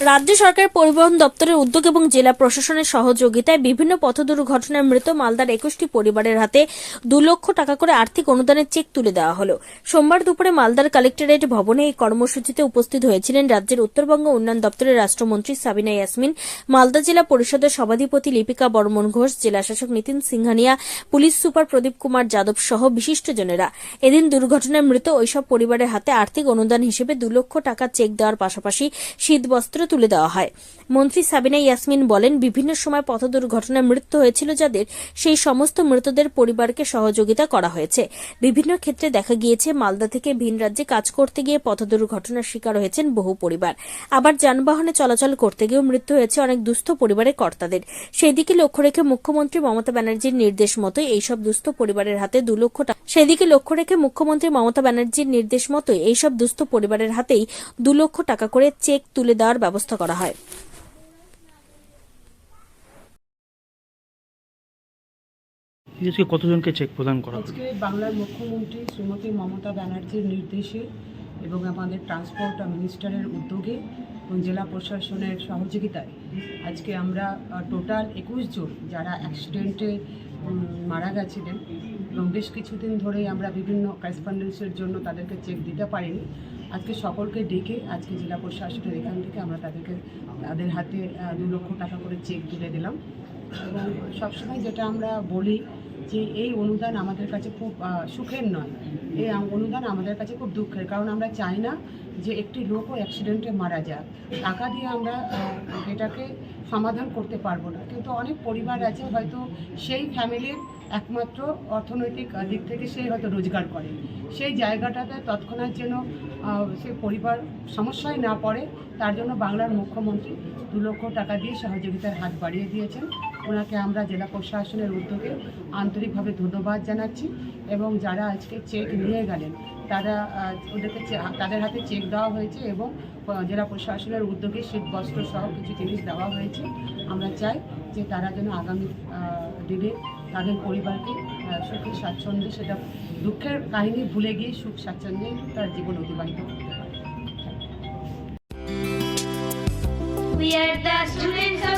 রাজ্য সরকারের পরিবহন দপ্তরের উদ্যোগ এবং জেলা প্রশাসনের সহযোগিতায় বিভিন্ন পথ দুর্ঘটনায় মৃত মালদার একুশটি পরিবারের হাতে দু লক্ষ টাকা করে আর্থিক অনুদানের চেক তুলে দেওয়া হল। সোমবার দুপুরে মালদার কালেক্টরেট ভবনে এই কর্মসূচিতে উপস্থিত হয়েছিলেন রাজ্যের উত্তরবঙ্গ উন্নয়ন দপ্তরের রাষ্ট্রমন্ত্রী সাবিনা ইয়াসমিন, মালদা জেলা পরিষদের সভাধিপতি লিপিকা বর্মন ঘোষ, জেলা শাসক নীতিন সিংহানিয়া, পুলিশ সুপার প্রদীপ কুমার যাদব সহ বিশিষ্টজনেরা। এদিন দুর্ঘটনায় মৃত ওইসব পরিবারের হাতে আর্থিক অনুদান হিসেবে দু লক্ষ টাকা চেক দেওয়ার পাশাপাশি শীতবস্ত্র তুলে দেওয়া হয়। মন্ত্রী সাবিনা ইয়াসমিন বলেন, বিভিন্ন সময় পথ দুর্ঘটনায় মৃত্যু হয়েছিল যাদের সেই সমস্ত মৃতদের পরিবারকে সহযোগিতা করা হয়েছে। বিভিন্ন ক্ষেত্রে দেখা গিয়েছে, মালদা থেকে ভিন রাজ্যে কাজ করতে গিয়ে পথ দুর্ঘটনার শিকার হয়েছেন বহু পরিবার। আবার যানবাহনে চলাচল করতে গিয়েও মৃত্যু হয়েছে অনেক দুস্থ পরিবারের কর্তাদের। সেই দিকে লক্ষ্য রেখে মুখ্যমন্ত্রী মমতা ব্যানার্জির নির্দেশ মতোই এইসব দুস্থ পরিবারের হাতে দু লক্ষ টাকা সেদিকে লক্ষ্য রেখে মুখ্যমন্ত্রী মমতা ব্যানার্জির নির্দেশ মতোই এইসব দুস্থ পরিবারের হাতেই দু লক্ষ টাকা করে চেক তুলে দেওয়ার ব্যবস্থা করা হয়। আজকে কতজনকে চেক প্রদান করা আজকে বাংলার মুখ্যমন্ত্রী শ্রীমতী মমতা ব্যানার্জির নির্দেশে এবং আমাদের ট্রান্সপোর্ট মিনিস্টারের উদ্যোগে এবং জেলা প্রশাসনের সহযোগিতায় আজকে আমরা টোটাল একুশ জন যারা অ্যাক্সিডেন্টে মারা গেছিলেন এবং বেশ কিছুদিন ধরেই আমরা বিভিন্ন করেসপন্ডেন্সের জন্য তাদেরকে চেক দিতে পারিনি। আজকে সকলকে ডেকে আজকে জেলা প্রশাসনের এখান থেকে আমরা তাদেরকে, তাদের হাতে দু লক্ষ টাকা করে চেক তুলে দিলাম। এবং সবসময় যেটা আমরা বলি যে এই অনুদান আমাদের কাছে খুব সুখের নয়। এই অনুদান আমাদের কাছে খুব দুঃখের, কারণ আমরা চাই না যে একটি লোকও অ্যাক্সিডেন্টে মারা যাক। টাকা দিয়ে আমরা এটাকে সমাধান করতে পারব না। কিন্তু অনেক পরিবার আছে হয়তো সেই ফ্যামিলির একমাত্র অর্থনৈতিক দিক থেকে সেই হয়তো রোজগার করে। সেই জায়গাটাতে তৎক্ষণাৎ যেন সে পরিবার সমস্যায় না পড়ে, তার জন্য বাংলার মুখ্যমন্ত্রী দু লক্ষ টাকা দিয়ে সহযোগিতার হাত বাড়িয়ে দিয়েছেন। ওনাকে আমরা জেলা প্রশাসনের উদ্যোগে আন্তরিকভাবে ধন্যবাদ জানাচ্ছি এবং যারা আজকে চেক নিয়ে গেলেন, তারা ওদেরকে তাদের হাতে চেক দেওয়া হয়েছে এবং জেলা প্রশাসনের উদ্যোগে শীত বস্ত্র সহ কিছু জিনিস দেওয়া হয়েছে আমরা চাই যে তারা যেন আগামী দিনে তাদের পরিবারকে সুখী স্বাচ্ছন্দ্যে সেটা, দুঃখের কাহিনী ভুলে গিয়ে সুখ স্বাচ্ছন্দ্যে তার জীবন অতিবাহিত করতে পারে We are the. Students of